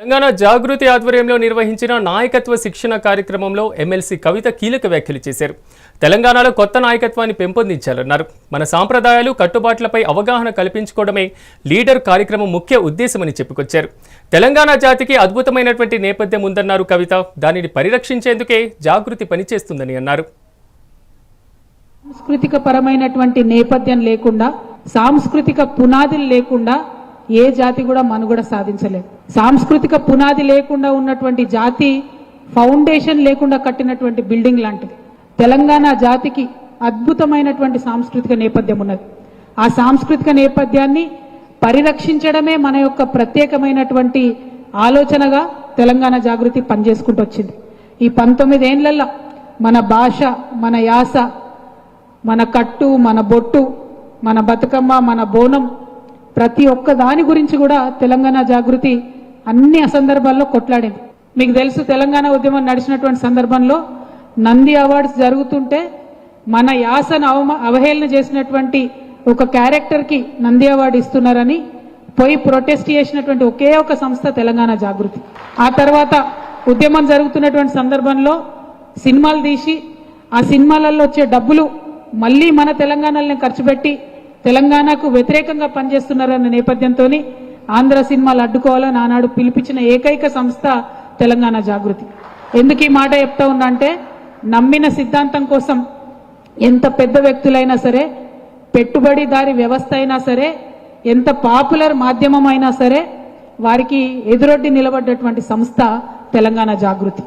తెలంగాణ జాగృతి ఆధ్వర్యంలో నిర్వహించిన నాయకత్వ శిక్షణ కార్యక్రమంలో ఎమ్మెల్సీ కవిత కీలక వ్యాఖ్యలు చేశారు. తెలంగాణలో కొత్త నాయకత్వాన్ని పెంపొందించాలన్నారు. మన సాంప్రదాయాలు కట్టుబాట్లపై అవగాహన కల్పించుకోవడమే లీడర్ కార్యక్రమం ముఖ్య ఉద్దేశమని చెప్పుకొచ్చారు. తెలంగాణ జాతికి అద్భుతమైనటువంటి నేపథ్యం ఉందన్నారు కవిత. దానిని పరిరక్షించేందుకే జాగృతి పనిచేస్తుందని అన్నారు. సాంస్కృతిక పరమైనటువంటి నేపథ్యం లేకుండా సాంస్కృతిక పునాదులు లేకుండా ఏ జాతి కూడా మనుగడ సాధించలేదు. సాంస్కృతిక పునాది లేకుండా ఉన్నటువంటి జాతి ఫౌండేషన్ లేకుండా కట్టినటువంటి బిల్డింగ్ లాంటిది. తెలంగాణ జాతికి అద్భుతమైనటువంటి సాంస్కృతిక నేపథ్యం ఉన్నది. ఆ సాంస్కృతిక నేపథ్యాన్ని పరిరక్షించడమే మన యొక్క ప్రత్యేకమైనటువంటి ఆలోచనగా తెలంగాణ జాగృతి పనిచేసుకుంటూ వచ్చింది. ఈ పంతొమ్మిదేళ్ళలో మన భాష మన యాస మన కట్టు మన బొట్టు మన బతుకమ్మ మన బోనం ప్రతి ఒక్క దాని గురించి కూడా తెలంగాణ జాగృతి అన్ని సందర్భాల్లో కొట్లాడింది. మీకు తెలుసు తెలంగాణ ఉద్యమం నడిచినటువంటి సందర్భంలో నంది అవార్డ్స్ జరుగుతుంటే మన యాసను అవమ అవహేళన చేసినటువంటి ఒక క్యారెక్టర్కి నంది అవార్డు ఇస్తున్నారని పోయి ప్రొటెస్ట్ చేసినటువంటి ఒకే ఒక సంస్థ తెలంగాణ జాగృతి. ఆ తర్వాత ఉద్యమం జరుగుతున్నటువంటి సందర్భంలో సినిమాలు తీసి ఆ సినిమాలలో వచ్చే డబ్బులు మళ్ళీ మన తెలంగాణలోనే ఖర్చు పెట్టి తెలంగాణకు వ్యతిరేకంగా పనిచేస్తున్నారన్న నేపథ్యంతో ఆంధ్ర సినిమాలు అడ్డుకోవాలని ఆనాడు పిలిపించిన ఏకైక సంస్థ తెలంగాణ జాగృతి. ఎందుకు ఈ మాట చెప్తా ఉన్నా అంటే నమ్మిన సిద్ధాంతం కోసం ఎంత పెద్ద వ్యక్తులైనా సరే పెట్టుబడిదారి వ్యవస్థ అయినా సరే ఎంత పాపులర్ మాధ్యమం అయినా సరే వారికి ఎదురొడ్డి నిలబడ్డటువంటి సంస్థ తెలంగాణ జాగృతి.